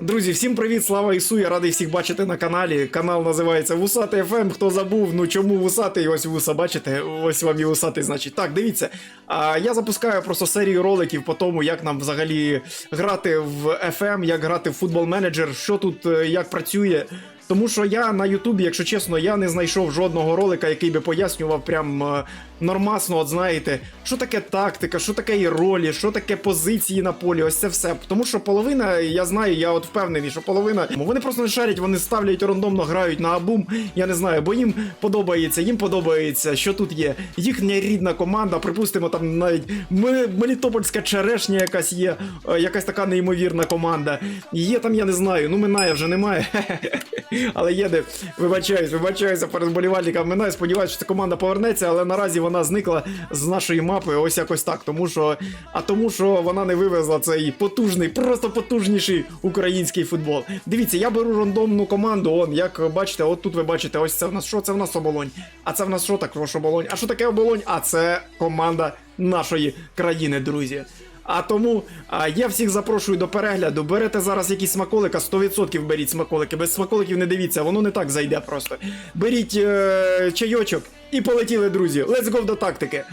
Друзі, всім привіт, слава Ісу! Я радий всіх бачити на каналі. Канал називається Вусатий ФМ. Хто забув, ну чому вусатий? Ось вуса, бачите? Ось вам і вусатий, значить. Так, дивіться. А, я запускаю просто серію роликів по тому, як нам взагалі грати в FM, як грати в футбол менеджер, що тут е, як працює. Тому що я на Ютубі, якщо чесно, я не знайшов жодного ролика, який би пояснював прям е, нормасно, от знаєте, що таке тактика, що таке і ролі, що таке позиції на полі, ось це все. Тому що половина, я знаю, я от впевнений, що половина вони просто не шарять, вони ставлять рандомно, грають на абум. Я не знаю, бо їм подобається, їм подобається, що тут є. Їхня рідна команда, припустимо, там навіть Мелітопольська черешня якась є, е, якась така неймовірна команда. Є там, я не знаю, ну минає вже немає. Але є де, вибачаюсь, вибачаюся перед вболівальниками. Минає, сподіваюся, що ця команда повернеться, але наразі вона зникла з нашої мапи, ось якось так. Тому що, а тому, що вона не вивезла цей потужний, просто потужніший український футбол. Дивіться, я беру рандомну команду. Он, як бачите, от тут ви бачите, ось це в нас що? Це в нас оболонь. А це в нас що також оболонь? А що таке оболонь? А це команда нашої країни, друзі. А тому а, я всіх запрошую до перегляду. Берете зараз якісь смаколика, 100% беріть смаколики. Без смаколиків не дивіться, воно не так зайде просто. Беріть е- чайочок і полетіли, друзі. Let's go до тактики.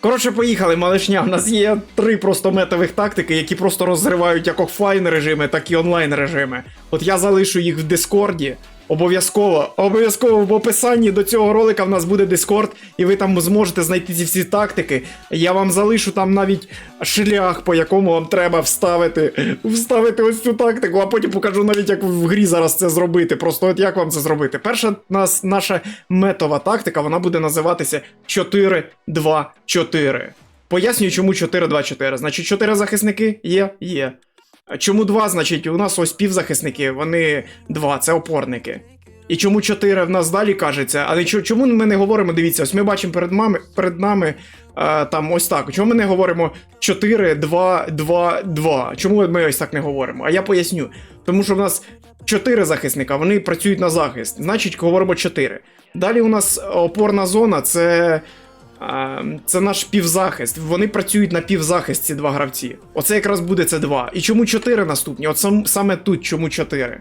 Коротше, поїхали, малишня. У нас є три просто метових тактики, які просто розривають як офлайн режими, так і онлайн режими. От я залишу їх в Дискорді. Обов'язково, обов'язково в описанні до цього ролика в нас буде Дискорд, і ви там зможете знайти ці всі тактики. Я вам залишу там навіть шлях, по якому вам треба вставити, вставити ось цю тактику, а потім покажу навіть, як в грі зараз це зробити. Просто от як вам це зробити. Перша нас, наша метова тактика, вона буде називатися 4-2-4. Пояснюю, чому 4-2-4. Значить, 4 захисники є? Є. А Чому 2? Значить, у нас ось півзахисники, вони 2, це опорники. І чому 4 в нас далі кажеться? Але чому ми не говоримо? Дивіться, ось ми бачимо перед, мами, перед нами е, там ось так. Чому ми не говоримо 4, 2, 2, 2? Чому ми ось так не говоримо? А я поясню. Тому що в нас 4 захисника, вони працюють на захист. Значить, говоримо 4. Далі у нас опорна зона це. А, Це наш півзахист. Вони працюють на півзахист, ці два гравці. Оце якраз буде це два. І чому 4 наступні? От сам, саме тут чому 4?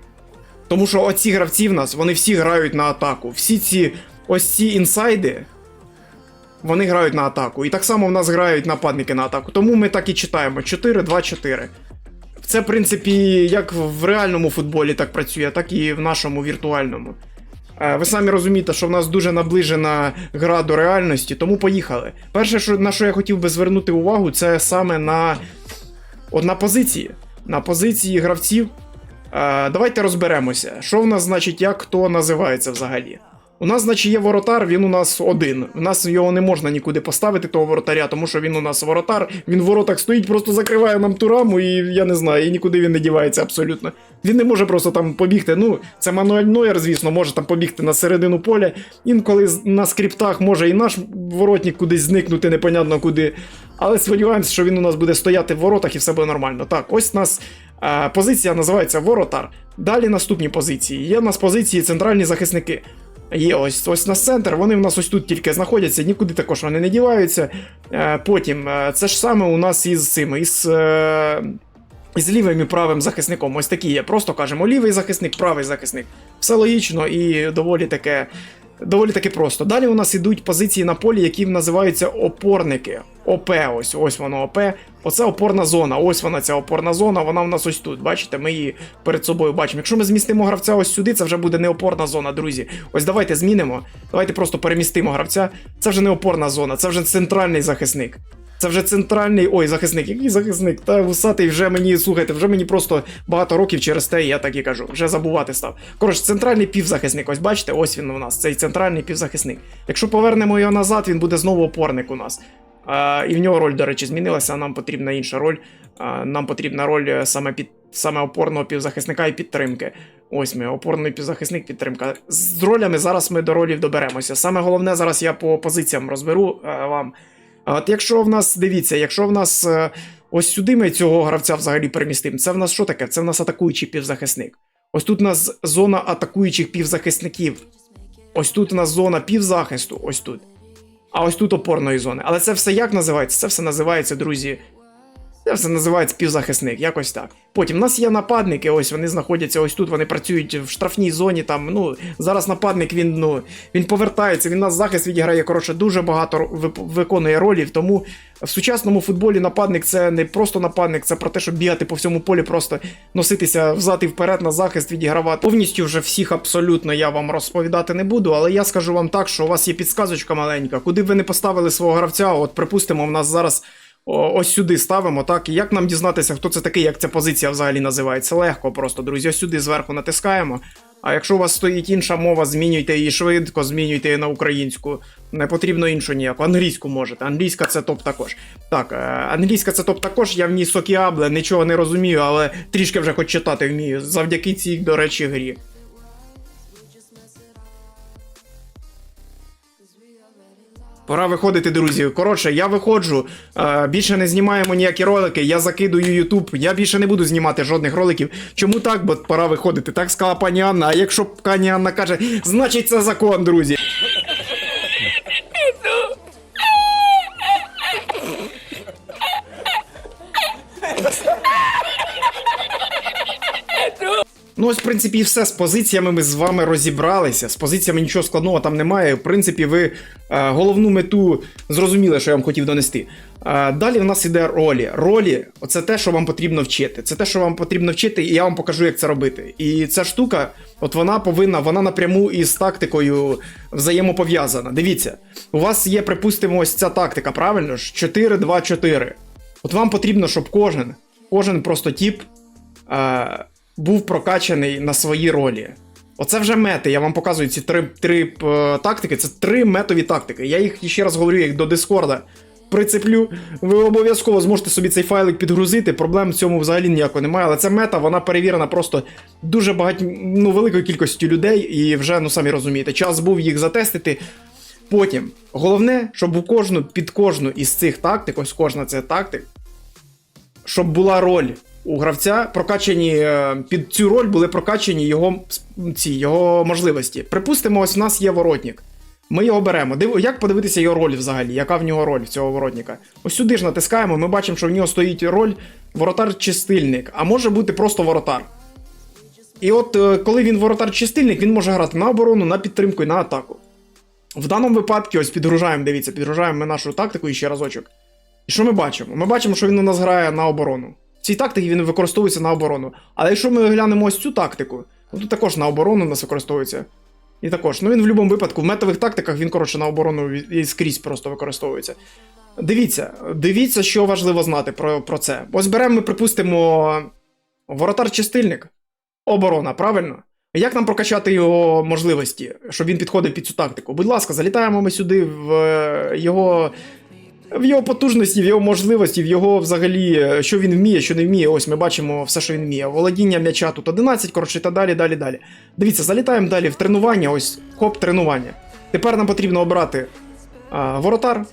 Тому що оці гравці в нас, вони всі грають на атаку. Всі ці ось ці інсайди, вони грають на атаку. І так само в нас грають нападники на атаку. Тому ми так і читаємо: 4-2-4. Це, в принципі, як в реальному футболі так працює, так і в нашому віртуальному. Е, Ви самі розумієте, що в нас дуже наближена гра до реальності, тому поїхали. Перше, на що я хотів би звернути увагу, це саме на, от на позиції. На позиції гравців. Е, Давайте розберемося, що в нас, значить, як хто називається взагалі. У нас, значить, є воротар, він у нас один. У нас його не можна нікуди поставити, того воротаря, тому що він у нас воротар, він в воротах стоїть, просто закриває нам ту раму, і я не знаю, і нікуди він не дівається абсолютно. Він не може просто там побігти. Ну, це Мануель Нойер, звісно, може там побігти на середину поля. Інколи на скриптах може і наш воротник кудись зникнути, непонятно куди. Але сподіваємося, що він у нас буде стояти в воротах і все буде нормально. Так, ось у нас е, позиція називається воротар. Далі наступні позиції. Є у нас позиції центральні захисники. Є ось ось на центр, вони в нас ось тут тільки знаходяться, нікуди також вони не діваються. Е, потім е, це ж саме у нас із цими, із, е, із лівим і правим захисником. Ось такі є. Просто кажемо лівий захисник, правий захисник. Все логічно і доволі таке. Доволі таки просто. Далі у нас ідуть позиції на полі, які називаються опорники. ОП, ось ось воно ОП. Оце опорна зона. Ось вона ця опорна зона. Вона в нас ось тут. Бачите, ми її перед собою бачимо. Якщо ми змістимо гравця ось сюди, це вже буде не опорна зона, друзі. Ось давайте змінимо. Давайте просто перемістимо гравця. Це вже не опорна зона, це вже центральний захисник. Це вже центральний. Ой, захисник, який захисник? Та вусатий вже мені, слухайте, вже мені просто багато років через те, я так і кажу, вже забувати став. Коротше, центральний півзахисник, ось бачите, ось він у нас, цей центральний півзахисник. Якщо повернемо його назад, він буде знову опорник у нас. А, і в нього роль, до речі, змінилася, а нам потрібна інша роль. А, нам потрібна роль е, саме під саме опорного півзахисника і підтримки. Ось ми, опорний півзахисник, підтримка. З ролями зараз ми до ролів доберемося. Саме головне зараз я по позиціям розберу е, вам. От якщо в нас, дивіться, якщо в нас е, ось сюди ми цього гравця взагалі перемістимо, це в нас що таке? Це в нас атакуючий півзахисник. Ось тут у нас зона атакуючих півзахисників. Ось тут у нас зона півзахисту, ось тут. А ось тут опорної зони. Але це все як називається? Це все називається, друзі. Це все називається півзахисник, якось так. Потім в нас є нападники, ось вони знаходяться ось тут, вони працюють в штрафній зоні. Там, ну, зараз нападник він, ну, він повертається, він нас захист відіграє. Коротше, дуже багато виконує ролів. Тому в сучасному футболі нападник це не просто нападник, це про те, щоб бігати по всьому полі, просто носитися взад і вперед на захист, відігравати. Повністю вже всіх абсолютно я вам розповідати не буду, але я скажу вам так, що у вас є підсказочка маленька, куди б ви не поставили свого гравця, от припустимо, в нас зараз. Ось сюди ставимо, так. І як нам дізнатися, хто це такий, як ця позиція взагалі називається? Легко просто, друзі. Ось сюди зверху натискаємо. А якщо у вас стоїть інша мова, змінюйте її швидко, змінюйте її на українську. Не потрібно іншу ніяку. Англійську можете. Англійська це топ також. Так, е, англійська це топ також. Я в ній сокіабле, нічого не розумію, але трішки вже хоч читати вмію. Завдяки цій, до речі, грі. Пора виходити, друзі. Коротше, я виходжу. Більше не знімаємо ніякі ролики. Я закидую YouTube. Я більше не буду знімати жодних роликів. Чому так? Бо пора виходити. Так сказала пані Анна. А якщо пані Анна каже, значить це закон, друзі. Ну, ось, в принципі, і все з позиціями ми з вами розібралися. З позиціями нічого складного там немає. В принципі, ви е, головну мету зрозуміли, що я вам хотів донести. Е, далі в нас іде ролі. Ролі це те, що вам потрібно вчити. Це те, що вам потрібно вчити, і я вам покажу, як це робити. І ця штука, от вона повинна, вона напряму із тактикою взаємопов'язана. Дивіться, у вас є, припустимо, ось ця тактика, правильно ж? 4-2-4. От вам потрібно, щоб кожен, кожен просто тіп. Е, був прокачаний на свої ролі. Оце вже мети. Я вам показую ці три, три е, тактики. Це три метові тактики. Я їх ще раз говорю, їх до Дискорда прицеплю. Ви обов'язково зможете собі цей файлик підгрузити. Проблем в цьому взагалі ніякого немає. Але ця мета, вона перевірена просто дуже багать, ну, великою кількістю людей, і вже, ну самі розумієте, час був їх затестити. Потім, головне, щоб у кожну, під кожну із цих тактик, ось кожна це тактик, щоб була роль у гравця, прокачані е, під цю роль були прокачані його ці його можливості. Припустимо, ось у нас є воротник. Ми його беремо. Див... Як подивитися його роль взагалі? Яка в нього роль цього воротника? Ось сюди ж натискаємо, ми бачимо, що в нього стоїть роль воротар чи стильник, а може бути просто воротар. І от е, коли він воротар чи стильник, він може грати на оборону, на підтримку і на атаку. В даному випадку, ось підгружаємо, дивіться, підгружаємо ми нашу тактику і ще разочок. І що ми бачимо? Ми бачимо, що він у нас грає на оборону. Цій тактиці він використовується на оборону. Але якщо ми глянемо ось цю тактику, то тут також на оборону у нас використовується. І також, ну він в будь-якому випадку, в метових тактиках він, коротше, на оборону і скрізь просто використовується. Дивіться, дивіться, що важливо знати про, про це. Ось беремо, ми припустимо, воротар чи стильник. Оборона, правильно? Як нам прокачати його можливості, щоб він підходив під цю тактику? Будь ласка, залітаємо ми сюди в е, його в його потужності, в його можливості, в його взагалі, е, що він вміє, що не вміє. Ось ми бачимо все, що він вміє. Володіння м'яча тут 11, коротше, та далі, далі, далі. Дивіться, залітаємо далі в тренування, ось хоп, тренування. Тепер нам потрібно обрати а, воротар.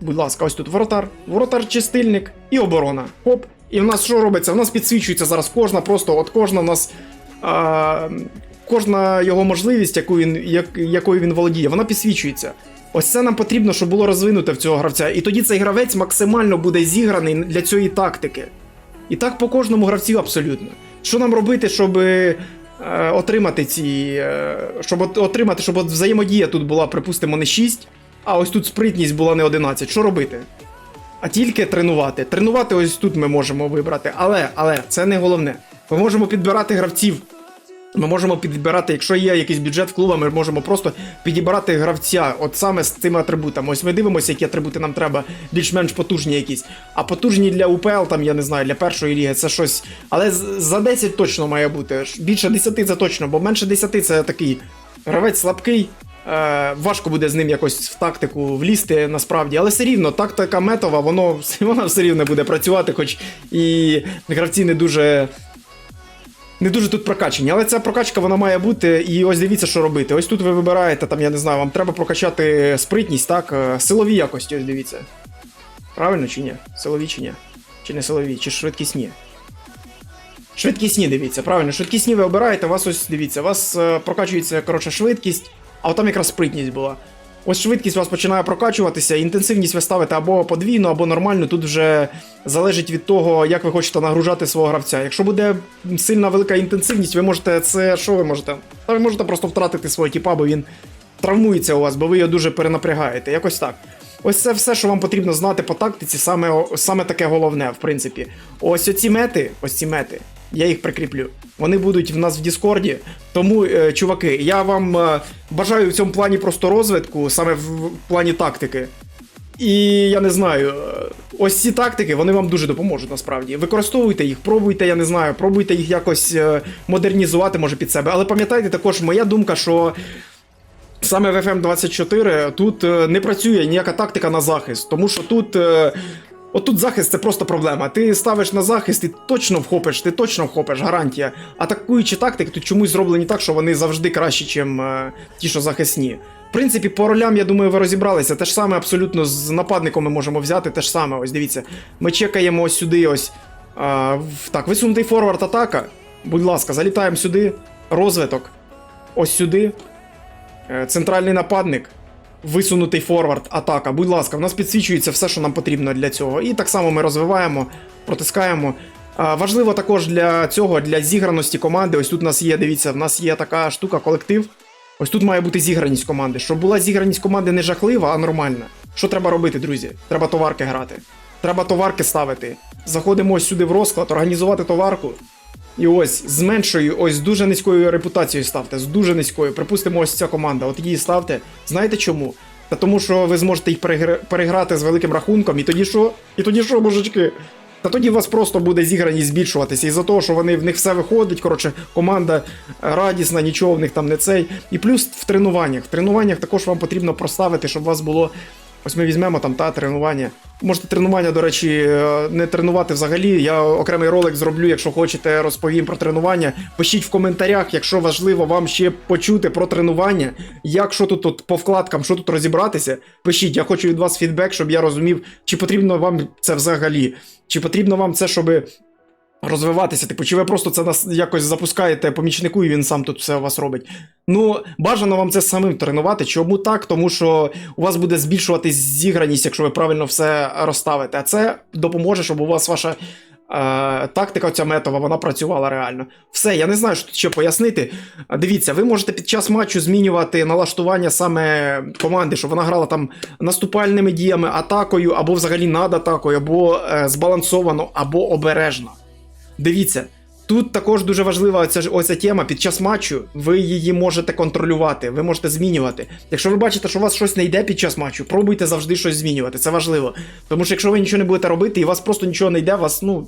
Будь ласка, ось тут воротар, воротар чистильник і оборона. Хоп. І в нас що робиться? В нас підсвічується зараз кожна, просто от кожна в нас. А, кожна його можливість, яку він, як, якою він володіє, вона підсвічується. Ось це нам потрібно, щоб було розвинуте в цього гравця. І тоді цей гравець максимально буде зіграний для цієї тактики. І так по кожному гравцю абсолютно. Що нам робити, щоб е, отримати ці. Е, щоб от, отримати, щоб взаємодія тут була, припустимо, не 6, а ось тут спритність була не 11. Що робити? А тільки тренувати. Тренувати ось тут ми можемо вибрати. Але, але це не головне. Ми можемо підбирати гравців. Ми можемо підбирати, якщо є якийсь бюджет в клуба, ми можемо просто підібрати гравця, от саме з цими атрибутами. Ось ми дивимося, які атрибути нам треба, більш-менш потужні якісь. А потужні для УПЛ, там, я не знаю, для першої ліги, це щось. Але за 10 точно має бути. Більше 10 це точно, бо менше 10 це такий гравець слабкий. Е, важко буде з ним якось в тактику влізти насправді, але все рівно тактика метова, воно вона все рівно буде працювати, хоч і гравці не дуже не дуже тут прокачані, але ця прокачка вона має бути. І ось дивіться, що робити. Ось тут ви вибираєте, там, я не знаю, вам треба прокачати спритність, так? е, Силові якості, ось дивіться. Правильно чи ні? Силові чи ні? Чи не силові, чи швидкісні? Швидкісні, дивіться, правильно, швидкісні ви обираєте, у вас ось дивіться, у вас е, прокачується коротше, швидкість, а от там якраз спритність була. Ось швидкість у вас починає прокачуватися, інтенсивність ви ставите або подвійну, або нормальну. Тут вже залежить від того, як ви хочете нагружати свого гравця. Якщо буде сильна велика інтенсивність, ви можете це. Що ви можете? Та ви можете просто втратити свого тіпа, бо він травмується у вас, бо ви його дуже перенапрягаєте. Якось так. Ось це все, що вам потрібно знати по тактиці, саме, саме таке головне, в принципі. Ось оці мети, ось ці мети, я їх прикріплю. Вони будуть в нас в Діскорді. Тому, е, чуваки, я вам е, бажаю в цьому плані просто розвитку, саме в, плані тактики. І я не знаю, е, ось ці тактики вони вам дуже допоможуть насправді. Використовуйте їх, пробуйте, я не знаю, пробуйте їх якось модернізувати, може під себе. Але пам'ятайте також, моя думка, що саме в FM24 тут не працює ніяка тактика на захист, тому що тут. Е, Отут захист це просто проблема. Ти ставиш на захист, ти точно вхопиш, ти точно вхопиш, гарантія. Атакуючі тактики тут чомусь зроблені так, що вони завжди кращі, ніж е, ті, що захисні. В принципі, по ролям, я думаю, ви розібралися. Те ж саме абсолютно з нападником ми можемо взяти. Те ж саме, ось дивіться. Ми чекаємо ось сюди, ось. В- так, висунутий форвард атака. Будь ласка, залітаємо сюди. Розвиток. Ось сюди. Е, Центральний нападник. Висунутий форвард, атака. Будь ласка, в нас підсвічується все, що нам потрібно для цього. І так само ми розвиваємо, протискаємо. Важливо також для цього, для зіграності команди. Ось тут у нас є, дивіться, в нас є така штука, колектив. Ось тут має бути зіграність команди. Щоб була зіграність команди не жахлива, а нормальна. Що треба робити, друзі? Треба товарки грати. Треба товарки ставити. Заходимо ось сюди в розклад, організувати товарку. І ось з меншою, ось дуже низькою репутацією ставте, з дуже низькою. Припустимо, ось ця команда. От її ставте. Знаєте чому? Та тому, що ви зможете їх перегр- переграти з великим рахунком, і тоді що? І тоді що, мужички? Та тоді у вас просто буде зіграність збільшуватися. Із-за того, що вони в них все виходить. Коротше, команда е, радісна, нічого в них там не цей. І плюс в тренуваннях. В тренуваннях також вам потрібно проставити, щоб у вас було. Ось ми візьмемо там та тренування. Можете тренування, до речі, е, не тренувати взагалі. Я окремий ролик зроблю, якщо хочете, розповім про тренування. Пишіть в коментарях, якщо важливо вам ще почути про тренування. Як що тут от, по вкладкам, що тут розібратися. Пишіть, я хочу від вас фідбек, щоб я розумів, чи потрібно вам це взагалі, чи потрібно вам це, щоб розвиватися. Типу, чи ви просто це нас якось запускаєте помічнику, і він сам тут все у вас робить. Ну, бажано вам це самим тренувати. Чому так? Тому що у вас буде збільшуватись зіграність, якщо ви правильно все розставите. А це допоможе, щоб у вас ваша. е, Тактика ця метова, вона працювала реально. Все, я не знаю, що пояснити. Дивіться, ви можете під час матчу змінювати налаштування саме команди, щоб вона грала там наступальними діями, атакою, або взагалі над атакою, або е, збалансовано, або обережно. Дивіться, тут також дуже важлива ця ж оця тема. Під час матчу ви її можете контролювати, ви можете змінювати. Якщо ви бачите, що у вас щось не йде під час матчу, пробуйте завжди щось змінювати. Це важливо. Тому що якщо ви нічого не будете робити, і у вас просто нічого не йде, вас, ну.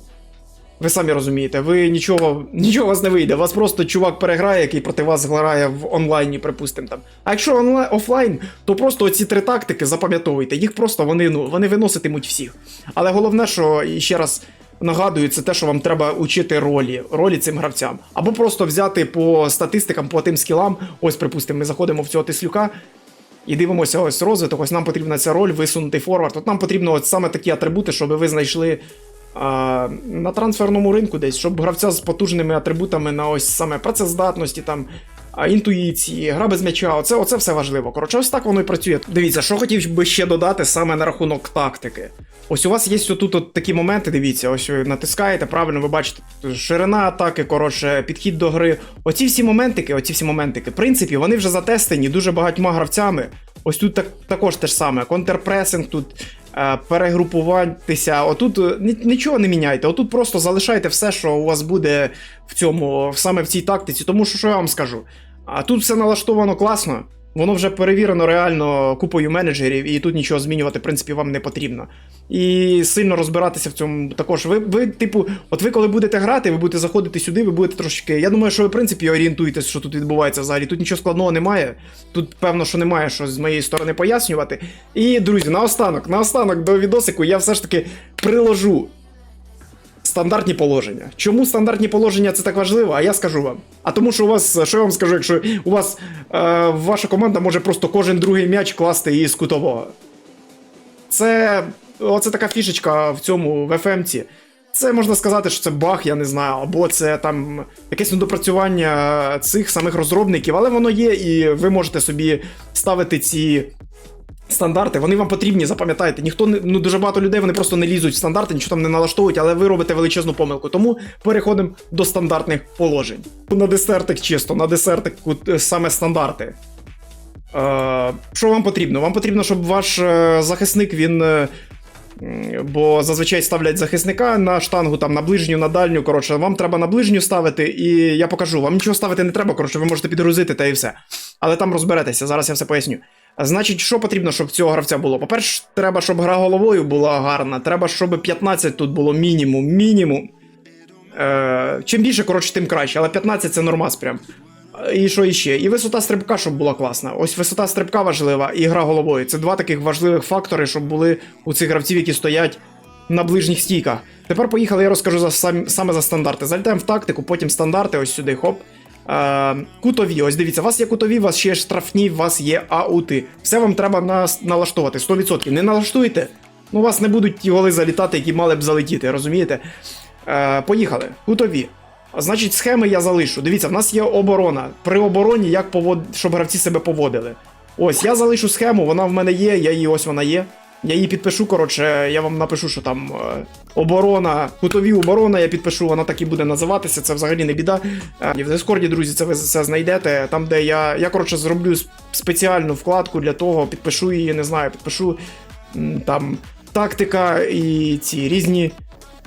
Ви самі розумієте, ви нічого, нічого у вас не вийде. Вас просто чувак переграє, який проти вас грає в онлайні, припустимо там. А якщо онлайн офлайн, то просто оці три тактики запам'ятовуйте. Їх просто вони ну вони виноситимуть всіх. Але головне, що і ще раз нагадую, це те, що вам треба учити ролі, ролі цим гравцям. Або просто взяти по статистикам, по тим скілам. Ось, припустимо, ми заходимо в цього тислюка. І дивимося ось розвиток, ось нам потрібна ця роль, висунутий форвард. От нам потрібно от саме такі атрибути, щоб ви знайшли на трансферному ринку десь, щоб гравця з потужними атрибутами на ось саме працездатності, там, інтуїції, гра без м'яча, оце, оце все важливо. Коротше, ось так воно і працює. Дивіться, що хотів би ще додати саме на рахунок тактики. Ось у вас є тут от такі моменти, дивіться, ось ви натискаєте, правильно, ви бачите, ширина атаки, коротше, підхід до гри. Оці всі моментики, оці всі моментики, в принципі, вони вже затестені дуже багатьма гравцями. Ось тут так, також те ж саме, контрпресинг, тут перегрупуватися. Отут е, нічого не міняйте. Отут просто залишайте все, що у вас буде в цьому, саме в цій тактиці. Тому що що я вам скажу? А тут все налаштовано класно. Воно вже перевірено реально купою менеджерів, і тут нічого змінювати, в принципі, вам не потрібно. І сильно розбиратися в цьому також. Ви, ви, типу, от ви коли будете грати, ви будете заходити сюди, ви будете трошки. Я думаю, що ви, в принципі, орієнтуєтесь, що тут відбувається взагалі. Тут нічого складного немає. Тут, певно, що немає що з моєї сторони пояснювати. І, друзі, наостанок, наостанок до відосику я все ж таки приложу стандартні положення. Чому стандартні положення це так важливо? А я скажу вам. А тому, що у вас, що я вам скажу, якщо у вас е, ваша команда може просто кожен другий м'яч класти із кутового. Це. Оце така фішечка в цьому в FM-ці. Це можна сказати, що це баг, я не знаю, або це там якесь недопрацювання цих самих розробників, але воно є, і ви можете собі ставити ці стандарти. Вони вам потрібні, запам'ятайте. Ніхто не ну дуже багато людей вони просто не лізуть в стандарти, нічого там не налаштовують, але ви робите величезну помилку. Тому переходимо до стандартних положень. На десертик чисто, на десертику е, саме стандарти. Е, що вам потрібно? Вам потрібно, щоб ваш е, захисник він. е, Бо зазвичай ставлять захисника на штангу, там на ближню, на дальню. Коротше, вам треба на ближню ставити, і я покажу. Вам нічого ставити не треба, коротше, ви можете підгрузити та і все. Але там розберетеся, зараз я все поясню. Значить, що потрібно, щоб цього гравця було? По-перше, треба, щоб гра головою була гарна. Треба, щоб 15 тут було мінімум. Мінімум. Е, чим більше, коротше, тим краще, але 15 це нормас прям. І що іще? І висота стрибка, щоб була класна. Ось висота стрибка важлива, і гра головою. Це два таких важливих фактори, щоб були у цих гравців, які стоять на ближніх стійках. Тепер поїхали, я розкажу за сам, саме за стандарти. Залітаємо в тактику, потім стандарти, ось сюди, хоп. Е, кутові, ось дивіться, у вас є кутові, у вас ще штрафні, у вас є аути. Все вам треба нас налаштувати 100%. Не налаштуєте, ну у вас не будуть ті голи залітати, які мали б залетіти, розумієте? Е, поїхали. Кутові. Значить, схеми я залишу. Дивіться, в нас є оборона. При обороні, як повод... щоб гравці себе поводили. Ось, я залишу схему, вона в мене є, я її ось вона є. Я її підпишу, коротше, я вам напишу, що там е, оборона, кутові оборона, я підпишу, вона так і буде називатися, це взагалі не біда. Е, в Дискорді, друзі, це ви все знайдете. Там, де я. Я, коротше, зроблю спеціальну вкладку для того, підпишу її, не знаю, підпишу там тактика і ці різні.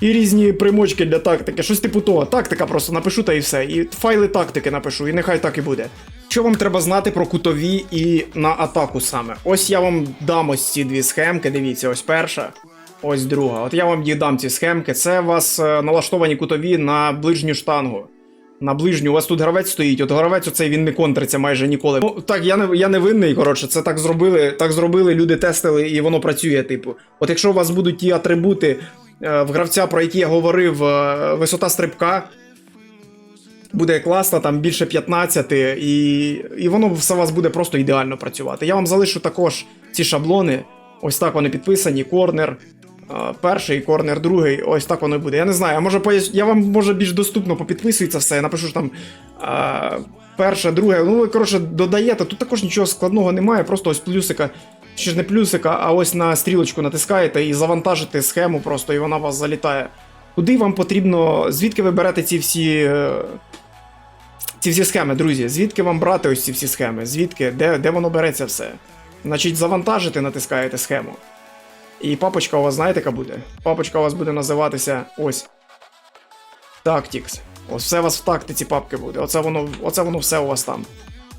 І різні примочки для тактики, щось типу того. Тактика просто напишу та і все. І файли тактики напишу, і нехай так і буде. Що вам треба знати про кутові і на атаку саме? Ось я вам дам ось ці дві схемки. Дивіться, ось перша, ось друга. От я вам їх дам ці схемки. Це у вас е, налаштовані кутові на ближню штангу. На ближню, у вас тут гравець стоїть, от гравець оцей він не контриться майже ніколи. Ну так, я не я не винний, коротше, це так зробили, так зробили, люди тестили, і воно працює, типу. От якщо у вас будуть ті атрибути е, в гравця, про які я говорив, е, висота стрибка. Буде класно, там більше 15, і, і воно все у вас буде просто ідеально працювати. Я вам залишу також ці шаблони. Ось так вони підписані: корнер, е, перший, корнер, другий. Ось так воно буде. Я не знаю, я може пояс... я вам може більш доступно попідписую це все. Я напишу що там е, перше, друге. Ну, ви, коротше, додаєте. Тут також нічого складного немає, просто ось плюсика. Чи ж не плюсика, а ось на стрілочку натискаєте і завантажите схему просто, і вона вас залітає. Куди вам потрібно, звідки ви берете ці всі. Ці всі схеми, друзі, звідки вам брати ось ці всі схеми? Звідки? Де, де воно береться все? Значить, завантажити, натискаєте схему. І папочка у вас, знаєте, яка буде? Папочка у вас буде називатися ось. Tactics. Ось все у вас в тактиці папки буде. Оце воно, оце воно все у вас там.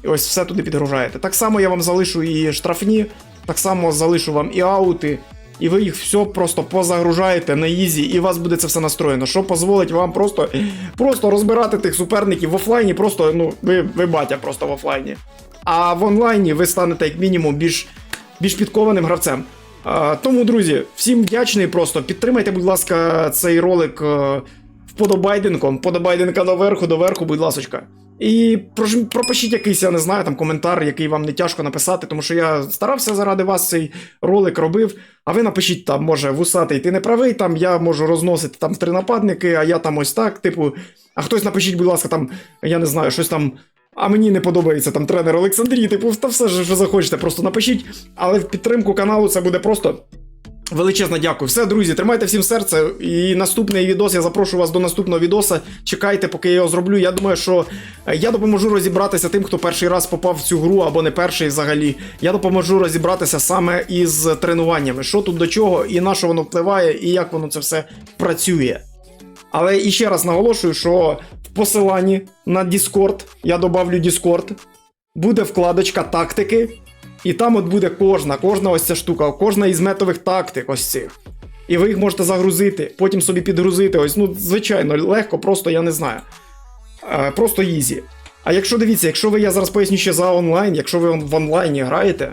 І ось все туди підгружаєте. Так само я вам залишу і штрафні, так само залишу вам і аути, і ви їх все просто позагружаєте на ізі, і у вас буде це все настроєно. Що дозволить вам просто, просто розбирати тих суперників в офлайні, просто, ну, ви, ви батя просто в офлайні. А в онлайні ви станете як мінімум більш, більш підкованим гравцем. А, тому, друзі, всім вдячний просто. Підтримайте, будь ласка, цей ролик е, вподобайденком. Подобайденка доверху, доверху, будь ласочка. І пропишіть якийсь, я не знаю, там коментар, який вам не тяжко написати, тому що я старався заради вас цей ролик робив. А ви напишіть там, може, вусатий, ти не правий, там я можу розносити там три нападники, а я там ось так, типу. А хтось напишіть, будь ласка, там, я не знаю, щось там. А мені не подобається там тренер Олександрій, типу, та все що захочете, просто напишіть. Але в підтримку каналу це буде просто Величезно дякую. Все, друзі, тримайте всім серце. І наступний відос. Я запрошую вас до наступного відоса. Чекайте, поки я його зроблю. Я думаю, що е, я допоможу розібратися тим, хто перший раз попав в цю гру або не перший взагалі. Я допоможу розібратися саме із тренуваннями, що тут до чого, і на що воно впливає, і як воно це все працює. Але і ще раз наголошую, що в посиланні на Discord, я добавлю Discord, буде вкладочка тактики, і там от буде кожна, кожна ось ця штука, кожна із метових тактик ось цих. І ви їх можете загрузити, потім собі підгрузити. Ось, ну, звичайно, легко, просто я не знаю. Е, просто ізі. А якщо дивіться, якщо ви я зараз поясню ще за онлайн, якщо ви в онлайні граєте,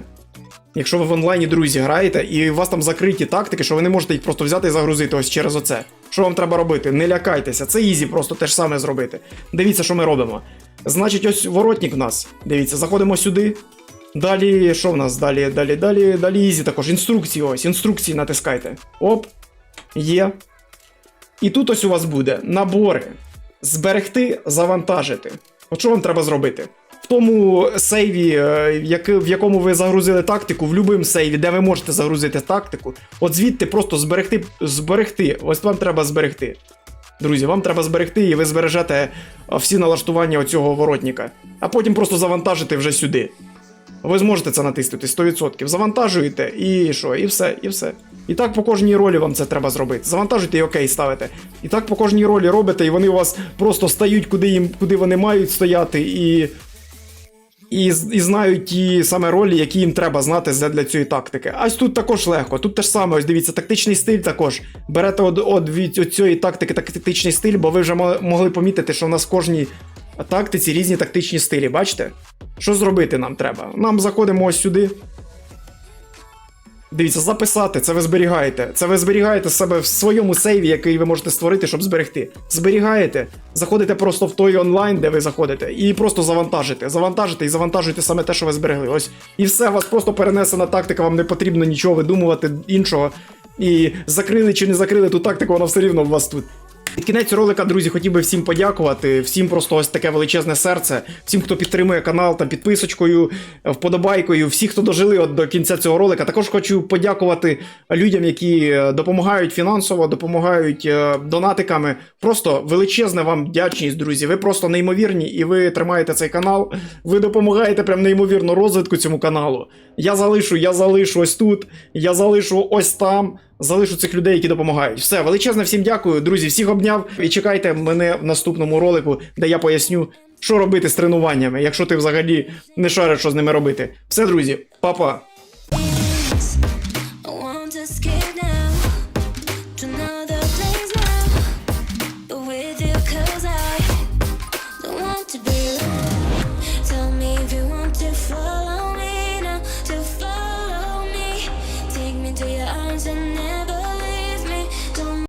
якщо ви в онлайні друзі граєте, і у вас там закриті тактики, що ви не можете їх просто взяти і загрузити ось через оце. Що вам треба робити? Не лякайтеся, це ізі, просто те ж саме зробити. Дивіться, що ми робимо. Значить, ось воротник в нас. Дивіться, заходимо сюди. Далі, що в нас? Далі, далі, далі, далі ізі також. Інструкції ось, інструкції натискайте. Оп. Є. І тут ось у вас буде набори. Зберегти, завантажити. От що вам треба зробити? В тому сейві, е, в якому ви загрузили тактику, в будь-якому сейві, де ви можете загрузити тактику, от звідти просто зберегти, зберегти. Ось вам треба зберегти. Друзі, вам треба зберегти, і ви збережете всі налаштування оцього воротника. А потім просто завантажити вже сюди. Ви зможете це натиснути 100%. Завантажуєте і що, і все, і все. І так по кожній ролі вам це треба зробити. Завантажуєте і окей ставите. І так по кожній ролі робите, і вони у вас просто стають, куди їм, куди вони мають стояти, і. І, і знають ті саме ролі, які їм треба знати для, для цієї тактики. Ось тут також легко. Тут те ж саме, ось дивіться, тактичний стиль також. Берете од, од, від от цієї тактики тактичний стиль, бо ви вже могли помітити, що в нас кожній тактиці різні тактичні стилі. Бачите? Що зробити нам треба? Нам заходимо ось сюди. Дивіться, записати, це ви зберігаєте. Це ви зберігаєте себе в своєму сейві, який ви можете створити, щоб зберегти. Зберігаєте, заходите просто в той онлайн, де ви заходите, і просто завантажите. Завантажите і завантажуєте саме те, що ви зберегли. Ось. І все, у вас просто перенесена тактика, вам не потрібно нічого видумувати іншого. І закрили чи не закрили ту тактику, вона все рівно у вас тут. Під кінець ролика, друзі, хотів би всім подякувати. Всім просто ось таке величезне серце. Всім, хто підтримує канал там підписочкою, вподобайкою, всі, хто дожили от до кінця цього ролика. Також хочу подякувати людям, які е, допомагають фінансово, допомагають е, донатиками. Просто величезна вам вдячність, друзі. Ви просто неймовірні, і ви тримаєте цей канал. Ви допомагаєте прям неймовірно розвитку цьому каналу. Я залишу, я залишу ось тут, я залишу ось там. Залишу цих людей, які допомагають. Все, величезне всім дякую, друзі. Всіх обняв. І чекайте мене в наступному ролику, де я поясню, що робити з тренуваннями, якщо ти взагалі не шариш, що з ними робити. Все, друзі, па-па.